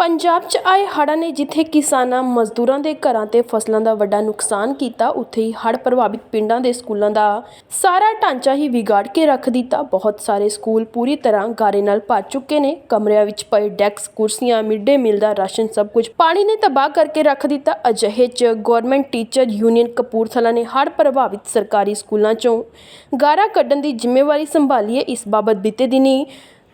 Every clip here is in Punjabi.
ਪੰਜਾਬ 'ਚ ਆਏ ਹੜ੍ਹਾਂ ਨੇ ਜਿੱਥੇ ਕਿਸਾਨਾਂ ਮਜ਼ਦੂਰਾਂ ਦੇ ਘਰਾਂ ਤੇ ਫਸਲਾਂ ਦਾ ਵੱਡਾ ਨੁਕਸਾਨ ਕੀਤਾ, ਉੱਥੇ ਹੀ ਹੜ੍ਹ ਪ੍ਰਭਾਵਿਤ ਪਿੰਡਾਂ ਦੇ ਸਕੂਲਾਂ ਦਾ ਸਾਰਾ ਢਾਂਚਾ ਹੀ ਵਿਗਾੜ ਕੇ ਰੱਖ ਦਿੱਤਾ। ਬਹੁਤ ਸਾਰੇ ਸਕੂਲ ਪੂਰੀ ਤਰ੍ਹਾਂ ਗਾਰੇ ਨਾਲ ਭਰ ਚੁੱਕੇ ਨੇ। ਕਮਰਿਆਂ ਵਿੱਚ ਪਏ ਡੈਸਕ, ਕੁਰਸੀਆਂ, ਮਿਡ ਡੇ ਮੀਲ ਦਾ ਰਾਸ਼ਨ ਸਭ ਕੁਝ ਪਾਣੀ ਨੇ ਤਬਾਹ ਕਰਕੇ ਰੱਖ ਦਿੱਤਾ। ਅਜਿਹੇ 'ਚ ਗਵਰਨਮੈਂਟ ਟੀਚਰ ਯੂਨੀਅਨ ਕਪੂਰਥਲਾ ਨੇ ਹੜ੍ਹ ਪ੍ਰਭਾਵਿਤ ਸਰਕਾਰੀ ਸਕੂਲਾਂ 'ਚੋਂ ਗਾਰਾ ਕੱਢਣ ਦੀ ਜ਼ਿੰਮੇਵਾਰੀ ਸੰਭਾਲੀ ਹੈ। ਇਸ ਬਾਬਤ ਬੀਤੇ ਦਿਨੀ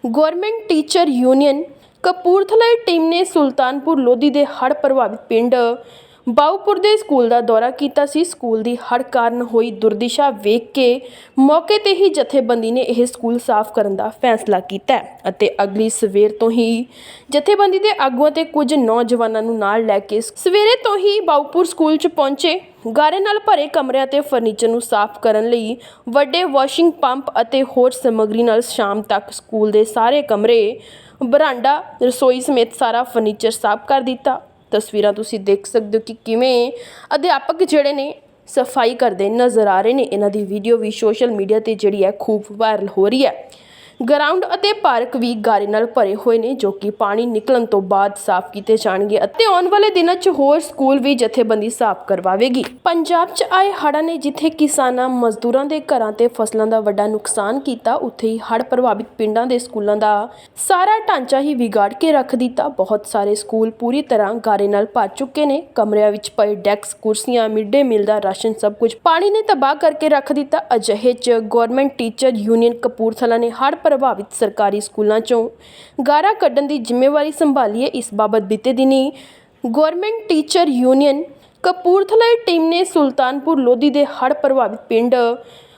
government teacher union Kapurthala team ਨੇ ਸੁਲਤਾਨਪੁਰ ਲੋਧੀ ਦੇ ਹੜ੍ਹ ਪ੍ਰਭਾਵਿਤ ਪਿੰਡ ਬਾਉਪੁਰ ਦੇ ਸਕੂਲ ਦਾ ਦੌਰਾ ਕੀਤਾ ਸੀ। ਸਕੂਲ ਦੀ ਹੜ੍ਹ ਕਾਰਨ ਹੋਈ ਦੁਰਦਿਸ਼ਾ ਵੇਖ ਕੇ ਮੌਕੇ ਤੇ ਹੀ ਜਥੇਬੰਦੀ ਨੇ ਇਹ ਸਕੂਲ ਸਾਫ਼ ਕਰਨ ਦਾ ਫੈਸਲਾ ਕੀਤਾ ਅਤੇ ਅਗਲੀ ਸਵੇਰ ਤੋਂ ਹੀ ਜਥੇਬੰਦੀ ਦੇ ਆਗੂਆਂ ਤੇ ਕੁਝ ਨੌਜਵਾਨਾਂ ਨੂੰ ਨਾਲ ਲੈ ਕੇ ਸਵੇਰੇ ਤੋਂ ਹੀ ਬਾਉਪੁਰ ਸਕੂਲ 'ਚ ਪਹੁੰਚੇ। ਗਾਰੇ ਨਾਲ ਭਰੇ ਕਮਰਿਆਂ ਤੇ ਫਰਨੀਚਰ ਨੂੰ ਸਾਫ਼ ਕਰਨ ਲਈ ਵੱਡੇ ਵਾਸ਼ਿੰਗ ਪੰਪ ਅਤੇ ਹੋਰ ਸਮੱਗਰੀ ਨਾਲ ਸ਼ਾਮ ਤੱਕ ਸਕੂਲ ਦੇ ਸਾਰੇ ਕਮਰੇ ਬਰਾਂਡਾ ਰਸੋਈ ਸਮੇਤ ਸਾਰਾ ਫਰਨੀਚਰ ਸਾਫ਼ ਕਰ ਦਿੱਤਾ। ਤਸਵੀਰਾਂ ਤੁਸੀਂ ਦੇਖ ਸਕਦੇ ਹੋ ਕਿ ਕਿਵੇਂ ਅਧਿਆਪਕ ਜਿਹੜੇ ਨੇ ਸਫ਼ਾਈ ਕਰਦੇ ਨਜ਼ਰ ਆ ਰਹੇ ਨੇ। ਇਹਨਾਂ ਦੀ ਵੀਡੀਓ ਵੀ ਸੋਸ਼ਲ ਮੀਡੀਆ ਤੇ ਜਿਹੜੀ ਹੈ ਖੂਬ ਵਾਇਰਲ ਹੋ ਰਹੀ ਹੈ। ਗਰਾਊਂਡ ਅਤੇ ਪਾਰਕ ਵੀ ਗਾਰੇ ਨਾਲ ਭਰੇ ਹੋਏ ਨੇ, ਜੋ ਕਿ ਪਾਣੀ ਨਿਕਲਣ ਤੋਂ ਬਾਅਦ ਸਾਫ਼ ਕੀਤੇ ਜਾਣਗੇ ਅਤੇ ਆਉਣ ਵਾਲੇ ਦਿਨਾਂ 'ਚ ਹੋਰ ਸਕੂਲ ਵੀ ਜਥੇਬੰਦੀ ਸਾਫ਼ ਕਰਵਾਵੇਗੀ। ਪੰਜਾਬ 'ਚ ਆਏ ਹੜ੍ਹਾਂ ਨੇ ਜਿੱਥੇ ਕਿਸਾਨਾਂ, ਮਜ਼ਦੂਰਾਂ ਦੇ ਘਰਾਂ ਤੇ ਫਸਲਾਂ ਦਾ ਵੱਡਾ ਨੁਕਸਾਨ ਕੀਤਾ, ਉੱਥੇ ਹੀ ਹੜ੍ਹ ਪ੍ਰਭਾਵਿਤ ਪਿੰਡਾਂ ਦੇ ਸਕੂਲਾਂ ਦਾ ਸਾਰਾ ਢਾਂਚਾ ਹੀ ਵਿਗਾੜ ਕੇ ਰੱਖ ਦਿੱਤਾ। ਬਹੁਤ ਸਾਰੇ ਸਕੂਲ ਪੂਰੀ ਤਰ੍ਹਾਂ ਗਾਰੇ ਨਾਲ ਭਰ ਚੁੱਕੇ ਨੇ। ਕਮਰਿਆਂ ਵਿੱਚ ਪਏ ਡੈਸਕ, ਕੁਰਸੀਆਂ, ਮਿਡ ਡੇ ਮੀਲ ਦਾ ਰਾਸ਼ਨ ਸਭ ਕੁਝ ਪਾਣੀ ਨੇ ਤਬਾਹ ਕਰਕੇ ਰੱਖ ਦਿੱਤਾ। ਅਜਿਹੇ 'ਚ ਗਵਰਨਮੈਂਟ ਟੀਚਰ ਯੂਨੀਅਨ ਕਪੂਰਥਲਾ ਨੇ ਹੜ੍ਹ ਪ੍ਰਭਾਵਿਤ ਸਰਕਾਰੀ ਸਕੂਲਾਂ 'ਚੋਂ। ਗਾਰਾ ਕੱਢਣ ਦੀ ਜ਼ਿੰਮੇਵਾਰੀ ਸੰਭਾਲੀ ਹੈ ਇਸ ਬਾਬਤ ਬੀਤੇ ਦਿਨੀ ਗਵਰਨਮੈਂਟ ਟੀਚਰ ਯੂਨੀਅਨ ਕਪੂਰਥਲਾ ਦੀ ਟੀਮ ਨੇ ਸੁਲਤਾਨਪੁਰ ਲੋਧੀ ਦੇ ਹੜ੍ਹ ਪ੍ਰਭਾਵਿਤ ਪਿੰਡ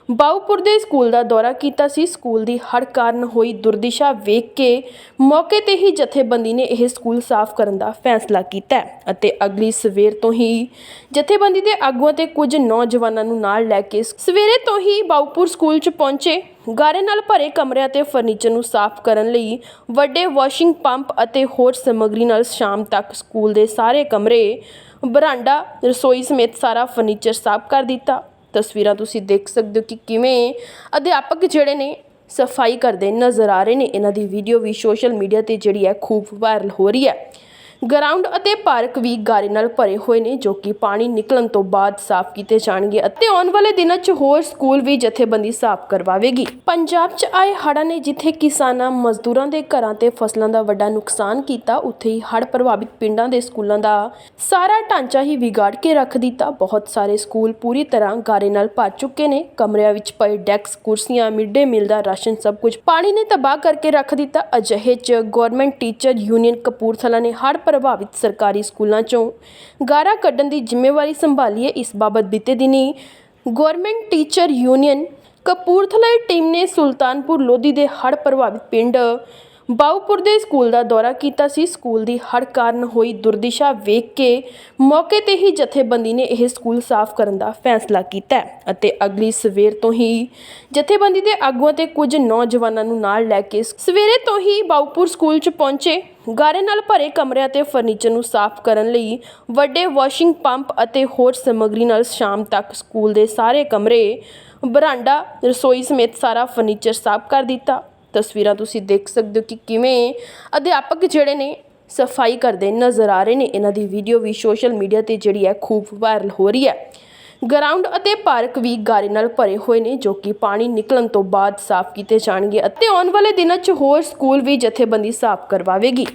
ਬਾਉਪੁਰ ਦੇ ਸਕੂਲ ਦਾ ਦੌਰਾ ਕੀਤਾ ਸੀ। ਸਕੂਲ ਦੀ ਹੜ੍ਹ ਕਾਰਨ ਹੋਈ ਦੁਰਦਿਸ਼ਾ ਵੇਖ ਕੇ ਮੌਕੇ ਤੇ ਹੀ ਜਥੇਬੰਦੀ ਨੇ ਇਹ ਸਕੂਲ ਸਾਫ਼ ਕਰਨ ਦਾ ਫੈਸਲਾ ਕੀਤਾ ਅਤੇ ਅਗਲੀ ਸਵੇਰ ਤੋਂ ਹੀ ਜਥੇਬੰਦੀ ਦੇ ਆਗੂਆਂ ਤੇ ਕੁਝ ਨੌਜਵਾਨਾਂ ਨੂੰ ਨਾਲ ਲੈ ਕੇ ਸਵੇਰੇ ਤੋਂ ਹੀ ਬਾਉਪੁਰ ਸਕੂਲ 'ਚ ਪਹੁੰਚੇ। ਗਾਰੇ ਨਾਲ ਭਰੇ ਕਮਰਿਆਂ ਤੇ ਫਰਨੀਚਰ ਨੂੰ ਸਾਫ਼ ਕਰਨ ਲਈ ਵੱਡੇ ਵਾਸ਼ਿੰਗ ਪੰਪ ਅਤੇ ਹੋਰ ਸਮੱਗਰੀ ਨਾਲ ਸ਼ਾਮ ਤੱਕ ਸਕੂਲ ਦੇ ਸਾਰੇ ਕਮਰੇ, ਬਰਾਂਡਾ, ਰਸੋਈ ਸਮੇਤ ਸਾਰਾ ਫਰਨੀਚਰ ਸਾਫ਼ ਕਰ ਦਿੱਤਾ। ਤਸਵੀਰਾਂ ਤੁਸੀਂ ਦੇਖ ਸਕਦੇ ਹੋ ਕਿ ਕਿਵੇਂ ਅਧਿਆਪਕ ਜਿਹੜੇ ਨੇ ਸਫ਼ਾਈ ਕਰਦੇ ਨਜ਼ਰ ਆ ਰਹੇ ਨੇ। ਇਹਨਾਂ ਦੀ ਵੀਡੀਓ ਵੀ ਸੋਸ਼ਲ ਮੀਡੀਆ ਤੇ ਜਿਹੜੀ ਹੈ ਖੂਬ ਵਾਇਰਲ ਹੋ ਰਹੀ ਹੈ। ਗਰਾਊਂਡ ਅਤੇ ਪਾਰਕ ਵੀ ਗਾਰੇ ਨਾਲ ਭਰੇ ਹੋਏ ਨੇ, ਜੋ ਕਿ ਪਾਣੀ ਨਿਕਲਣ ਤੋਂ ਬਾਅਦ ਸਾਫ਼ ਕੀਤੇ ਜਾਣਗੇ ਅਤੇ ਆਉਣ ਵਾਲੇ ਦਿਨਾਂ 'ਚ ਹੋਰ ਸਕੂਲ ਵੀ ਜਥੇਬੰਦੀ ਸਾਫ਼ ਕਰਵਾਵੇਗੀ। ਪੰਜਾਬ 'ਚ ਆਏ ਹੜ੍ਹਾਂ ਨੇ ਜਿੱਥੇ ਕਿਸਾਨਾਂ, ਮਜ਼ਦੂਰਾਂ ਦੇ ਘਰਾਂ ਤੇ ਫਸਲਾਂ ਦਾ ਵੱਡਾ ਨੁਕਸਾਨ ਕੀਤਾ, ਉੱਥੇ ਹੀ ਹੜ੍ਹ ਪ੍ਰਭਾਵਿਤ ਪਿੰਡਾਂ ਦੇ ਸਕੂਲਾਂ ਦਾ ਸਾਰਾ ਢਾਂਚਾ ਹੀ ਵਿਗਾੜ ਕੇ ਰੱਖ ਦਿੱਤਾ। ਬਹੁਤ ਸਾਰੇ ਸਕੂਲ ਪੂਰੀ ਤਰ੍ਹਾਂ ਗਾਰੇ ਨਾਲ ਭਰ ਚੁੱਕੇ ਨੇ। ਕਮਰਿਆਂ ਵਿੱਚ ਪਏ ਡੈਸਕ, ਕੁਰਸੀਆਂ, ਮਿਡ ਡੇ ਮੀਲ ਦਾ ਰਾਸ਼ਨ ਸਭ ਕੁਝ ਪਾਣੀ ਨੇ ਤਬਾਹ ਕਰਕੇ ਰੱਖ ਦਿੱਤਾ। ਅਜਿਹੇ 'ਚ ਗਵਰਨਮੈਂਟ ਟੀਚਰ ਯੂਨੀਅਨ ਕਪੂਰਥਲਾ ਨੇ ਹੜ੍ਹ ਪ੍ਰਭਾਵਿਤ ਸਰਕਾਰੀ ਸਕੂਲਾਂ 'ਚੋਂ। ਗਾਰਾ ਕੱਢਣ ਦੀ ਜ਼ਿੰਮੇਵਾਰੀ ਸੰਭਾਲੀ ਹੈ ਇਸ ਬਾਬਤ ਬੀਤੇ ਦਿਨੀ ਗਵਰਨਮੈਂਟ ਟੀਚਰ ਯੂਨੀਅਨ ਕਪੂਰਥਲਾ ਦੀ ਟੀਮ ਨੇ ਸੁਲਤਾਨਪੁਰ ਲੋਧੀ ਦੇ ਹੜ੍ਹ ਪ੍ਰਭਾਵਿਤ ਪਿੰਡ ਬਾਉਪੁਰ ਦੇ ਸਕੂਲ ਦਾ ਦੌਰਾ ਕੀਤਾ ਸੀ। ਸਕੂਲ ਦੀ ਹੜ੍ਹ ਕਾਰਨ ਹੋਈ ਦੁਰਦਿਸ਼ਾ ਵੇਖ ਕੇ ਮੌਕੇ ਤੇ ਹੀ ਜਥੇਬੰਦੀ ਨੇ ਇਹ ਸਕੂਲ ਸਾਫ਼ ਕਰਨ ਦਾ ਫੈਸਲਾ ਕੀਤਾ ਅਤੇ ਅਗਲੀ ਸਵੇਰ ਤੋਂ ਹੀ ਜਥੇਬੰਦੀ ਦੇ ਆਗੂਆਂ ਤੇ ਕੁਝ ਨੌਜਵਾਨਾਂ ਨੂੰ ਨਾਲ ਲੈ ਕੇ ਸਵੇਰੇ ਤੋਂ ਹੀ ਬਾਉਪੁਰ ਸਕੂਲ 'ਚ ਪਹੁੰਚੇ। ਗਾਰੇ ਨਾਲ ਭਰੇ ਕਮਰਿਆਂ ਤੇ ਫਰਨੀਚਰ ਨੂੰ ਸਾਫ਼ ਕਰਨ ਲਈ ਵੱਡੇ ਵਾਸ਼ਿੰਗ ਪੰਪ ਅਤੇ ਹੋਰ ਸਮੱਗਰੀ ਨਾਲ ਸ਼ਾਮ ਤੱਕ ਸਕੂਲ ਦੇ ਸਾਰੇ ਕਮਰੇ, ਬਰਾਂਡਾ, ਰਸੋਈ ਸਮੇਤ ਸਾਰਾ ਫਰਨੀਚਰ ਸਾਫ਼ ਕਰ ਦਿੱਤਾ। ਤਸਵੀਰਾਂ ਤੁਸੀਂ ਦੇਖ ਸਕਦੇ ਹੋ ਕਿ ਕਿਵੇਂ ਅਧਿਆਪਕ ਜਿਹੜੇ ਨੇ ਸਫ਼ਾਈ ਕਰਦੇ ਨਜ਼ਰ ਆ ਰਹੇ ਨੇ। ਇਹਨਾਂ ਦੀ ਵੀਡੀਓ ਵੀ ਸੋਸ਼ਲ ਮੀਡੀਆ ਤੇ ਜਿਹੜੀ ਹੈ ਖੂਬ ਵਾਇਰਲ ਹੋ ਰਹੀ ਹੈ। ਗਰਾਊਂਡ ਅਤੇ ਪਾਰਕ ਵੀ ਗਾਰੇ ਨਾਲ ਭਰੇ ਹੋਏ ਨੇ ਜੋ ਕਿ ਪਾਣੀ ਨਿਕਲਣ ਤੋਂ ਬਾਅਦ ਸਾਫ਼ ਕੀਤੇ ਜਾਣਗੇ ਅਤੇ ਆਉਣ ਵਾਲੇ ਦਿਨਾਂ 'ਚ ਹੋਰ ਸਕੂਲ ਵੀ ਜਥੇਬੰਦੀ ਸਾਫ਼ ਕਰਵਾਵੇਗੀ।